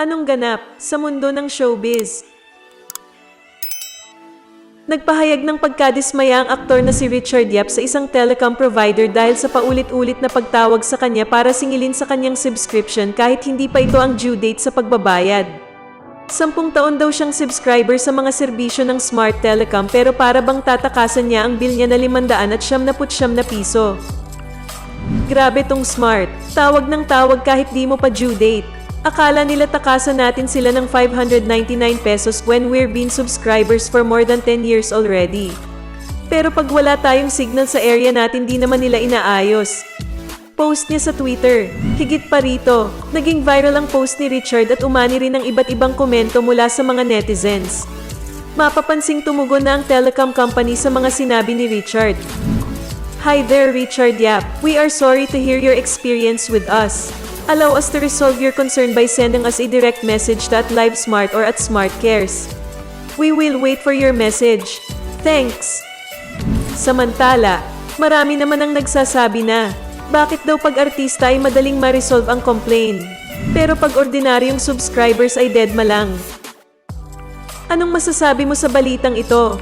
Anong ganap sa mundo ng showbiz? Nagpahayag ng pagkadismaya ang aktor na si Richard Yap sa isang telecom provider dahil sa paulit-ulit na pagtawag sa kanya para singilin sa kanyang subscription kahit hindi pa ito ang due date sa pagbabayad. Sampung taon daw siyang subscriber sa mga serbisyo ng Smart Telecom pero para bang tatakasan niya ang bill niya na 500 at siyam na putsyam na piso. Grabe tong smart. Tawag ng tawag kahit di mo pa due date. Akala nila takasan natin sila ng 599 pesos when we're been subscribers for more than 10 years already. Pero pag wala tayong signal sa area natin di naman nila inaayos. Post niya sa Twitter. Higit pa rito, naging viral ang post ni Richard at umani rin ng iba't ibang komento mula sa mga netizens. Mapapansing tumugon na ang telecom company sa mga sinabi ni Richard. Hi there, Richard Yap. We are sorry to hear your experience with us. Allow us to resolve your concern by sending us a direct message to at LiveSmart or at Smart Cares. We will wait for your message. Thanks. Samantala, marami naman ang nagsasabi na, bakit daw pag artista ay madaling ma-resolve ang complaint? Pero pag ordinaryong subscribers ay dead ma lang. Anong masasabi mo sa balitang ito?